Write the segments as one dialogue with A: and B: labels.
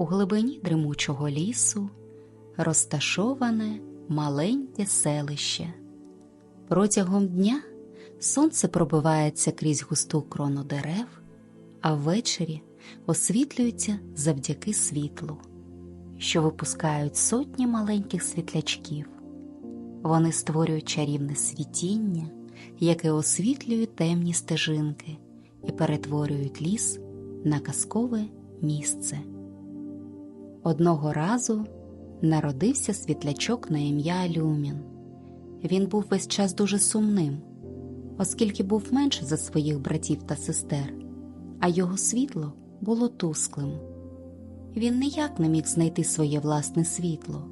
A: у глибині дремучого лісу розташоване маленьке селище. Протягом дня сонце пробивається крізь густу крону дерев, а ввечері освітлюється завдяки світлу, що випускають сотні маленьких світлячків. Вони створюють чарівне світіння, яке освітлює темні стежинки і перетворюють ліс на казкове місце. Одного разу народився світлячок на ім'я Люмін. Він був весь час дуже сумним, оскільки був менше за своїх братів та сестер, а його світло було тусклим. Він ніяк не міг знайти своє власне світло.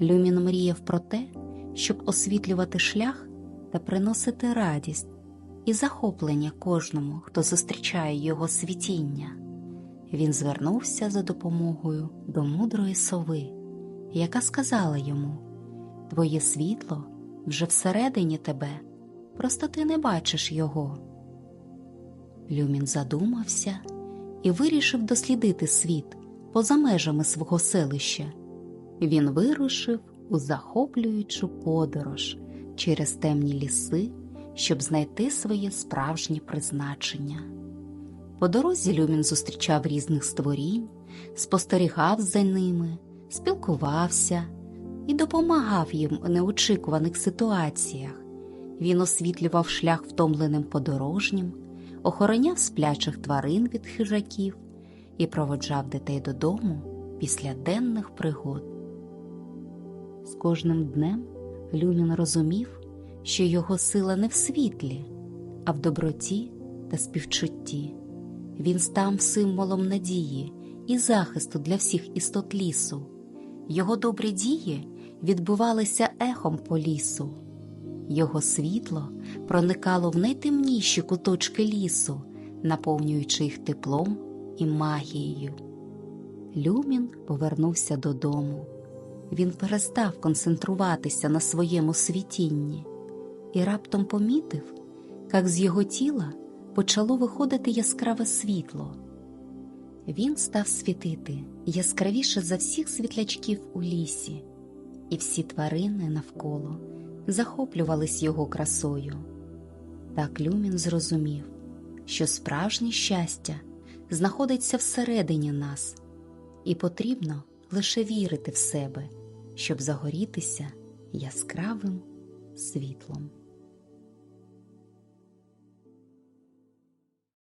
A: Люмін мріяв про те, щоб освітлювати шлях та приносити радість і захоплення кожному, хто зустрічає його світіння. Він звернувся за допомогою до мудрої сови, яка сказала йому: Твоє світло вже всередині тебе, просто ти не бачиш його. Люмін задумався і вирішив дослідити світ поза межами свого селища. Він вирушив у захоплюючу подорож через темні ліси, щоб знайти своє справжнє призначення. По дорозі Люмін зустрічав різних створінь, спостерігав за ними, спілкувався і допомагав їм у неочікуваних ситуаціях. Він освітлював шлях втомленим подорожнім, охороняв сплячих тварин від хижаків і проводжав дітей додому після денних пригод. З кожним днем Люмін розумів, що його сила не в світлі, а в доброті та співчутті. Він став символом надії і захисту для всіх істот лісу. Його добрі дії відбувалися ехом по лісу. Його світло проникало в найтемніші куточки лісу, наповнюючи їх теплом і магією. Люмін повернувся додому. Він перестав концентруватися на своєму світінні і раптом помітив, як з його тіла почало виходити яскраве світло. Він став світити яскравіше за всіх світлячків у лісі, і всі тварини навколо захоплювались його красою. Так Люмін зрозумів, що справжнє щастя знаходиться всередині нас, і потрібно лише вірити в себе, щоб загорітися яскравим світлом.